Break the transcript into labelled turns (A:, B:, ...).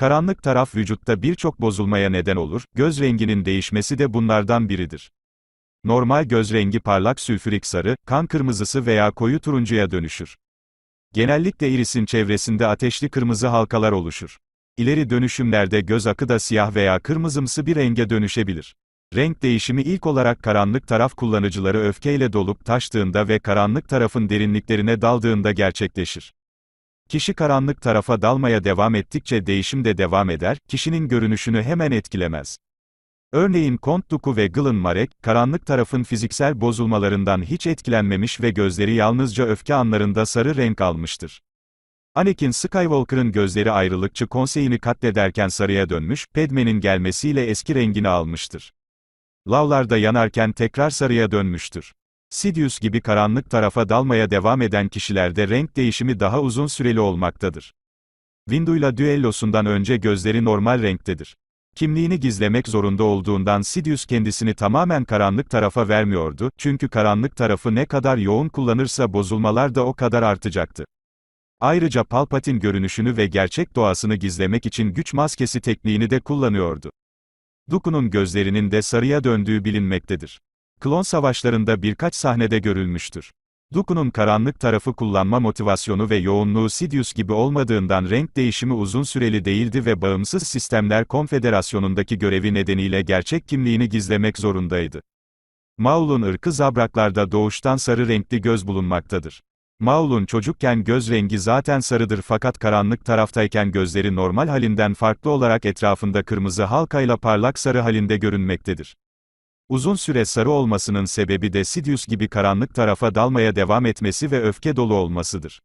A: Karanlık taraf vücutta birçok bozulmaya neden olur, göz renginin değişmesi de bunlardan biridir. Normal göz rengi parlak sülfürik sarı, kan kırmızısı veya koyu turuncuya dönüşür. Genellikle irisin çevresinde ateşli kırmızı halkalar oluşur. İleri dönüşümlerde göz akı da siyah veya kırmızımsı bir renge dönüşebilir. Renk değişimi ilk olarak karanlık taraf kullanıcıları öfkeyle dolup taştığında ve karanlık tarafın derinliklerine daldığında gerçekleşir. Kişi karanlık tarafa dalmaya devam ettikçe değişim de devam eder, kişinin görünüşünü hemen etkilemez. Örneğin Kont Dooku ve Glenn Marek, karanlık tarafın fiziksel bozulmalarından hiç etkilenmemiş ve gözleri yalnızca öfke anlarında sarı renk almıştır. Anakin Skywalker'ın gözleri ayrılıkçı konseyini katlederken sarıya dönmüş, Padme'nin gelmesiyle eski rengini almıştır. Lavlarda yanarken tekrar sarıya dönmüştür. Sidious gibi karanlık tarafa dalmaya devam eden kişilerde renk değişimi daha uzun süreli olmaktadır. Windu'yla düellosundan önce gözleri normal renktedir. Kimliğini gizlemek zorunda olduğundan Sidious kendisini tamamen karanlık tarafa vermiyordu, çünkü karanlık tarafı ne kadar yoğun kullanırsa bozulmalar da o kadar artacaktı. Ayrıca Palpatine görünüşünü ve gerçek doğasını gizlemek için güç maskesi tekniğini de kullanıyordu. Dooku'nun gözlerinin de sarıya döndüğü bilinmektedir. Klon savaşlarında birkaç sahnede görülmüştür. Dooku'nun karanlık tarafı kullanma motivasyonu ve yoğunluğu Sidious gibi olmadığından renk değişimi uzun süreli değildi ve Bağımsız Sistemler Konfederasyonu'ndaki görevi nedeniyle gerçek kimliğini gizlemek zorundaydı. Maul'un ırkı Zabraklarda doğuştan sarı renkli göz bulunmaktadır. Maul'un çocukken göz rengi zaten sarıdır fakat karanlık taraftayken gözleri normal halinden farklı olarak etrafında kırmızı halkayla parlak sarı halinde görünmektedir. Uzun süre sarı olmasının sebebi de Sidious gibi karanlık tarafa dalmaya devam etmesi ve öfke dolu olmasıdır.